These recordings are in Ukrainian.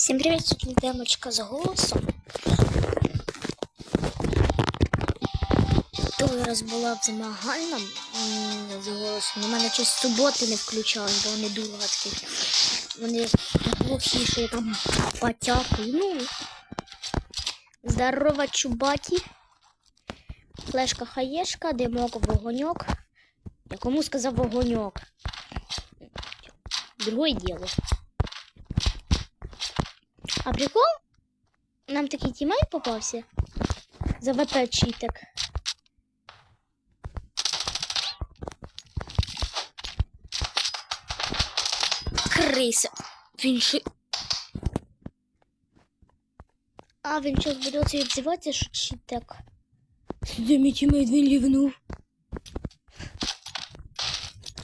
Всім привіт, сьогодні демочка з голосом. Той раз була в змагальному з голосом. У мене щось суботи не включали, бо вони дурацькі. Вони глухі, що там потякую. Ну, здорова чубаті. Флешка хаєшка, димок, вогоньок. Я кому сказав вогоньок? Другое дело. А прикол? Нам такий тімейт попався. За ВП читок. Криса. Він ще... А, він зараз буде оце відзиватися, що читок. Сюди мій тімейт, він лівнув.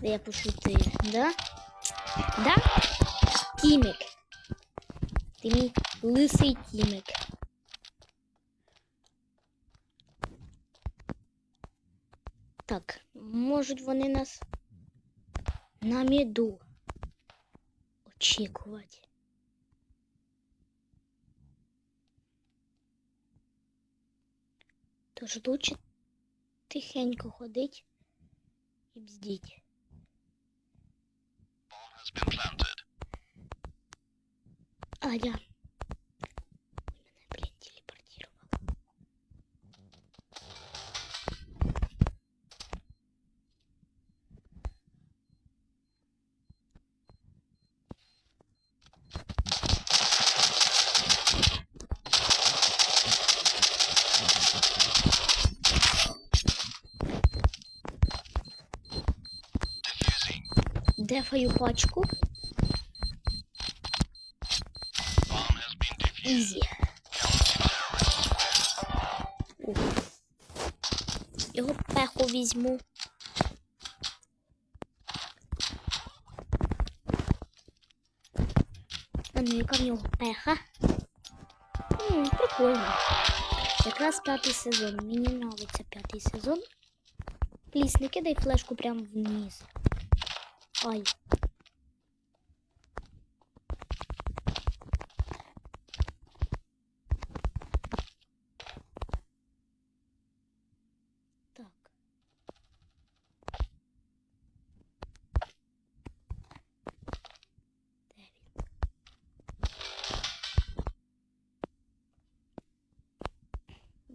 Я пошутив, да? Да? Тімик. Ти мій лисий тімик. Так, можуть вони нас на міду очікувати. Тож лучше тихенько ходить і бздіть. А, я. Мене, блін, телепортував. Дефаю пачку. Ізі. Його пеху візьму. А ну, яка в нього пеха? М, прикольно. Якраз п'ятий сезон. Мені подобається п'ятий сезон. Пліс, не кидай флешку прямо вниз. Ай.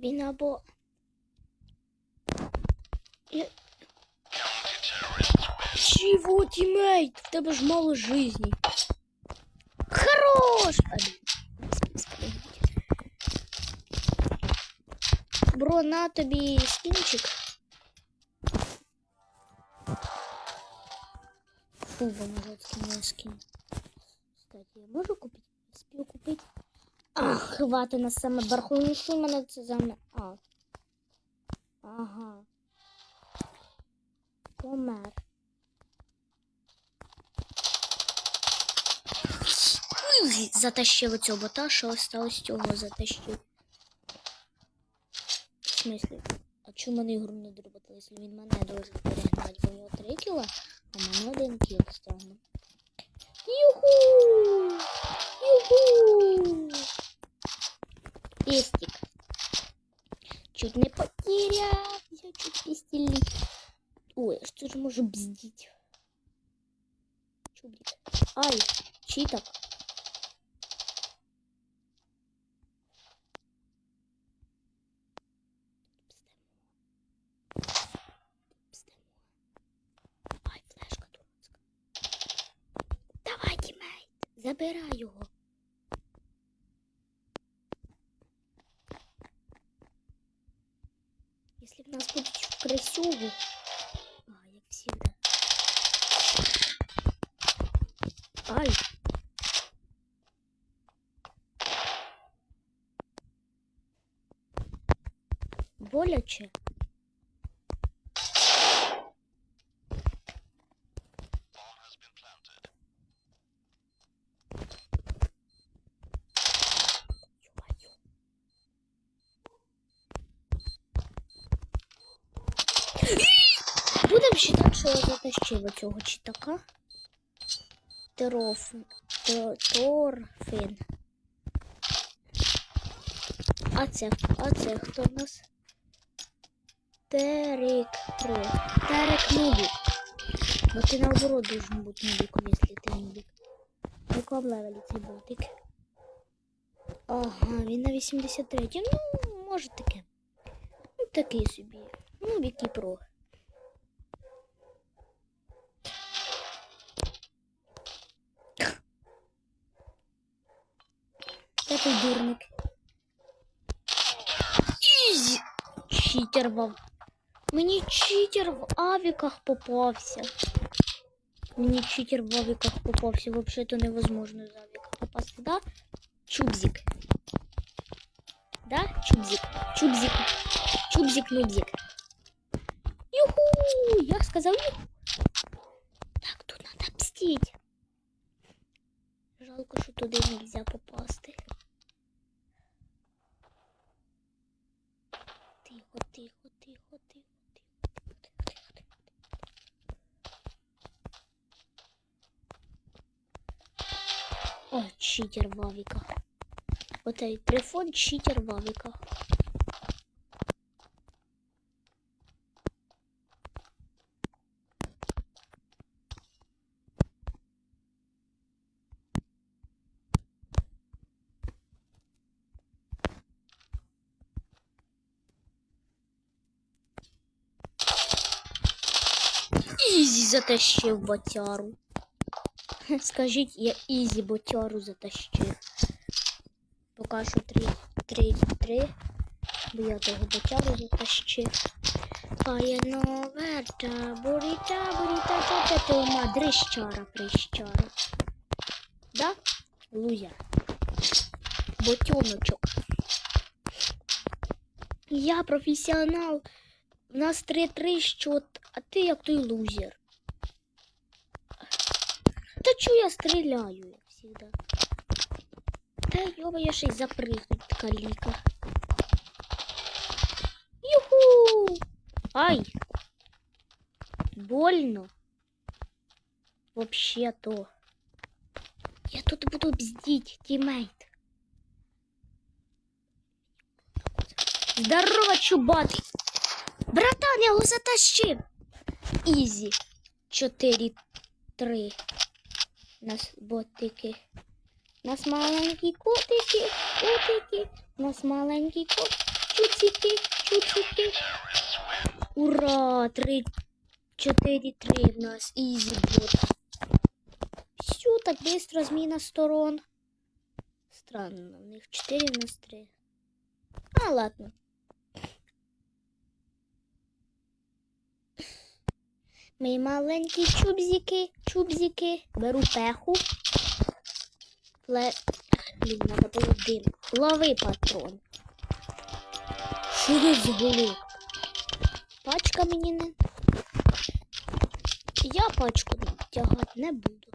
Він або. Я... Чего, тиммейт? В тебе ж мало жизни. Хорош! А, блін, спригнуть. Бро, на тобі скінчик. Фу, бо скинула скин. Кстати, я можу купити? Спів купити. А, хвати на саме барху. Ну що мене це за ме- А. Ага. Помер. Затащив оцього бота, що осталось цього затащив. В смислі? А чому мене ігру не дороботили, якщо він мене должен перегнати, бо у нього 3 кіла, а мене один кіл стане. Юху! Юху! Пестик. Чуть не потерял. Я чуть пестили. Ой, а что же может бздить? Чубрик. Ай, читок. Ай, флешка. Давай, тімейт, забирай його. В красиву. А, як всегда. Ай. Боляче. Ё-моё. Будемо вважати, що я затащила цього читака. Тероф... Торфин. А це, а це хто в нас? Терек Про. Терек Нубік. Бо ти наоборот должен бути нубіком, якщо ти нубік. На якому левелі цей ботик? Ага, він на 83. Ну, може таке. Ну, такий собі. Нубік і про. Де той дурник? Ізі! Читер вам. Мені читер в авіках попався. Мені читер в авіках попався. Вообще то невозможно з авіка попасти, да? Чубзик. Да? Чубзик. Чубзик. Чубзик Юху. Так, тут надо мстить. Жалко, що туди нельзя попасти. Тихо, тихо, тихо, тихо. О, читер в авиках. Вот этот телефон читер в Ізі затащив ботяру. Скажіть, я ізі ботяру затащив. Поки що 3, 3, 3. Бо я того ботяру затащив. Каєно верта, буріта, буріта, та та та ума, дрищара, прищара. Да? Лузер. Ботьоночок. Я професіонал. У нас 3-3 счет, а ти як той лузер. Та чого я стріляю, як завжди? Та я ще й запригнуть каліка. Юху! Ай! Больно. Вообще-то. Я тут буду бздить, тиммейт. Здорово, чубатый. Братан, я його затащив. Ізі. 4-3. Нас ботики. Нас маленькі котики, котики. Нас маленькі кот. Чуцики. Ура! 3 4-3 в нас. Ізі бот. Все, так быстро зміна сторон. Странно, у них 4, у нас 3. А, ладно. Мої маленькі чубзики, чубзики. Беру пеху. Пле... Блін, надо було дим. Лови патрон. Що я зголив? Пачка мені не. Я пачку тягати не буду.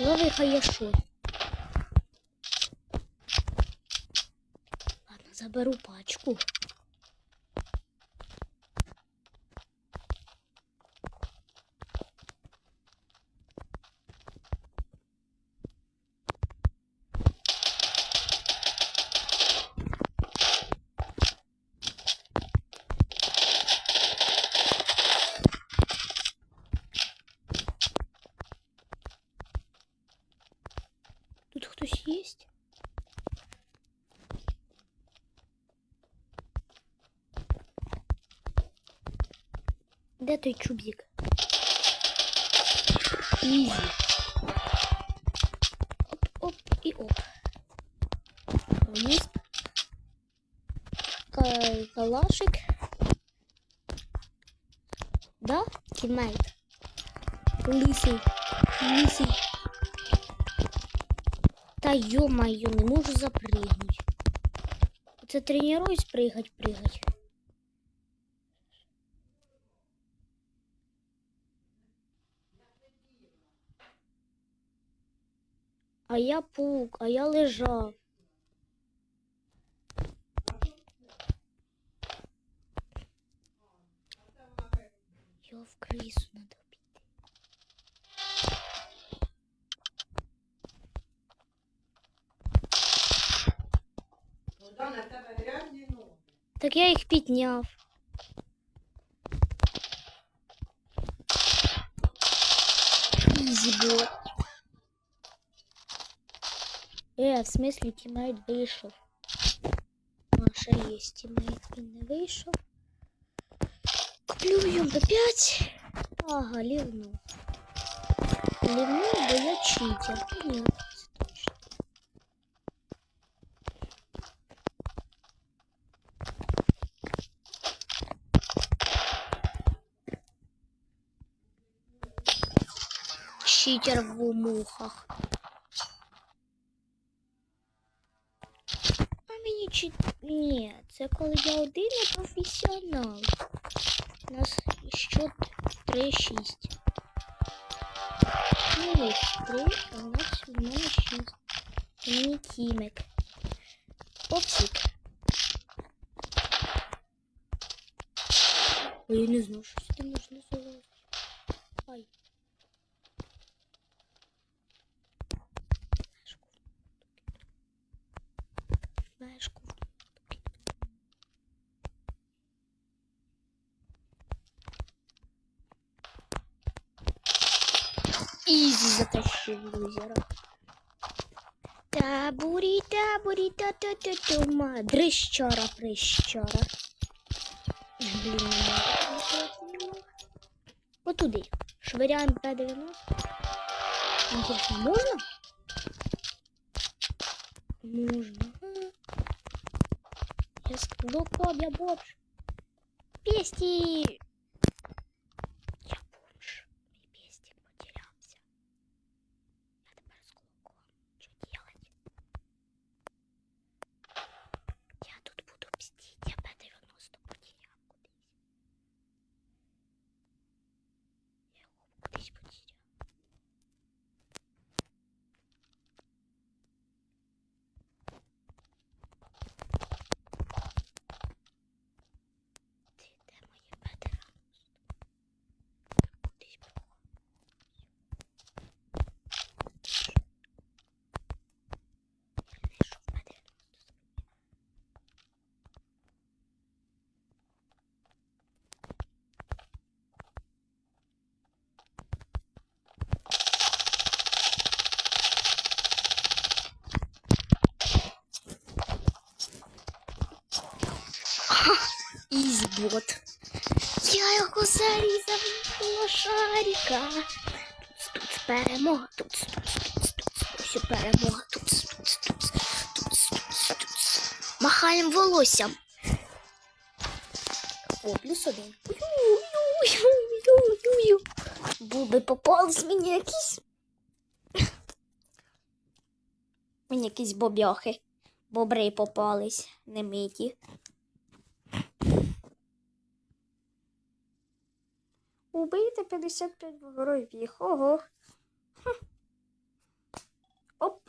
Лови хаяшо. Ладно, заберу пачку. Де той чубзик? Ізі. Оп, оп і оп. Вниз. Ка- Калашик. Да? Тімейт. Лисий. Лисий. Та ё-моё, не можу запрыгнуть. Це тренируюсь прыгать, прыгать. А я пук, а я лежав. в крису надо піти. Богдан, на тебе грязні ноги. Так я їх підняв. Е, в смислі тімейт вийшов. Наша є тімейт, він не вийшов. Куплю йому 5. Ага, лівну. Лівну, бо я читер. Понятно, це точно. Читер в умухах. Це коли я один а професіонал. У нас счет 3-6. Ну, ось 3, а у нас у мене 6. Мені тімик. Попсик. Ой, я не знаю, що сюди можна залазити. Ай. Флешку. Ізі затащив лузера. Табурі, табурі, та та та та ма Дрищара, прищара. Блін. Отуди. Швиряємо П-90. Інтересно, можна? Можно. Я склокал, я бомж. Пести! Я бомж. Мой пестик потерялся. Я теперь с кулаком. Что делать? Я тут буду мстить. Я П-90 потерял кудись. Я его кудись потерял. Ти де моє П-90? Кудись поховав. Я знайшов П-90. Ізбот. Я його зарізав лошарика. Тут, тут перемога, тут, тут, тут, тут, ось перемога, тут, тут, тут, тут, тут, тут. Махаємо волоссям. О, плюс один. Буби попались мені якісь. Мені якісь бобяхи. Бобри попались, немиті. Убийте 55 ворогів. Ого. Хм. Оп.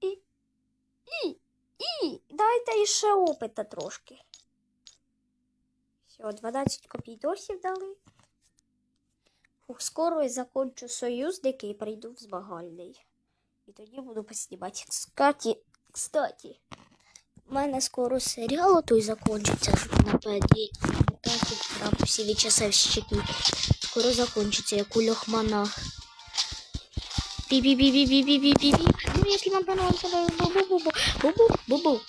І. І. І. Дайте іще опита трошки. Все, 12 копійдосів дали. Фух, скоро я закончу союз, дикий прийду в збагальний. І тоді буду поснімати. Кстати, кстати, у мене скоро серіал той закончиться на 5 днів. Там всі вичасовщики. Скоро закончится, Я у Би-би-би-би-би-би-би-би-би. Ну, який нам понравився. Бу-бу-бу-бу. Бу-бу-бу-бу.